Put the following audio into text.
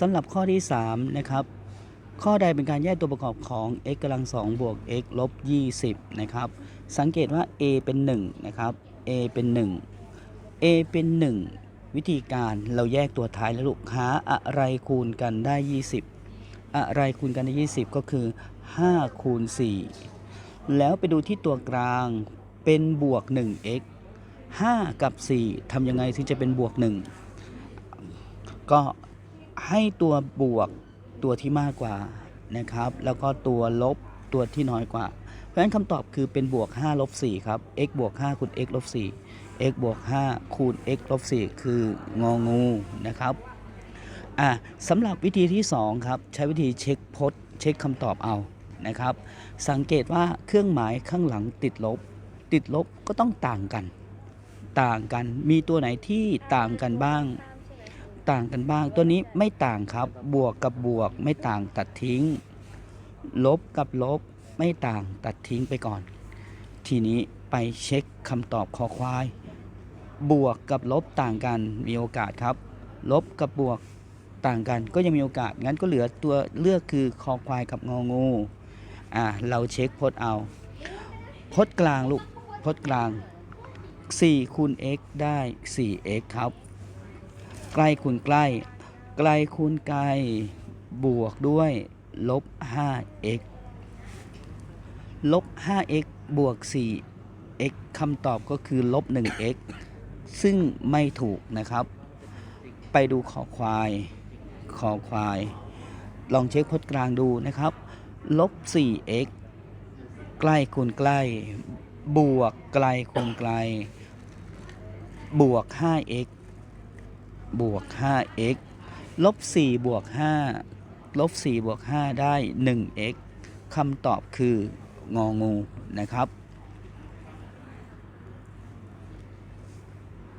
สำหรับข้อที่ 3 นะครับ ข้อใดเป็นการแยกตัวประกอบของ x กำลัง2บวก x ลบ 20 นะครับ สังเกตว่า a เป็น 1 นะครับ a เป็น 1 a เป็น 1 วิธีการเราแยกตัวท้ายแล้วลูกหาอะไรคูณกันได้ 20 อะไรคูณกันได้ 20 ก็คือ 5 คูณ 4 แล้วไปดูที่ตัวกลางเป็นบวก 1x 5 กับ 4ทำยังไงถึงจะเป็นบวก 1 ก็ ให้ตัวบวกตัวที่มากกว่านะครับ แล้วก็ตัวลบตัวที่น้อยกว่า เพราะฉะนั้นคำตอบคือเป็นบวก5ลบ4ครับ x บวก5คูณ x ลบ4 x บวก5คูณ x ลบ4คืององูนะครับอะสำหรับวิธีที่ 2 ครับ ใช้วิธีเช็คพจน์ เช็คคำตอบเอานะครับ สังเกตว่าเครื่องหมายข้างหลังติดลบ ติดลบก็ต้องต่างกัน ต่างกันมีตัวไหนที่ต่างกันบ้าง ต่างกันบ้าง ตัวนี้ไม่ต่างครับ บวกกับบวกไม่ต่างตัดทิ้ง ลบกับลบไม่ต่างตัดทิ้งไปก่อน ทีนี้ไปเช็คคำตอบคอควาย บวกกับลบต่างกันมีโอกาสครับ ลบกับบวกต่างกันก็ยังมีโอกาส งั้นก็เหลือตัวเลือกคือคอควายกับงองูอ่าเราเช็คพจน์เอา พจน์กลางลูก พจน์กลาง4คูณ x ได้ 4x ครับ ใกล้คูณใกล้ไกลคูณไกล บวกด้วยลบ 5x ลบ 5x บวก 4x คำตอบก็คือลบ 1x ซึ่งไม่ถูกนะครับ ไปดูขอควาย ขอควาย ลองเช็คพจน์กลางดูนะครับ ลบ 4x ใกล้คูณใกล้ บวกไกลคูณไกล บวก 5x บวก 5x ลบ 4 บวก 5 ลบ 4 บวก 5 ได้ 1x คำตอบคืององูนะครับ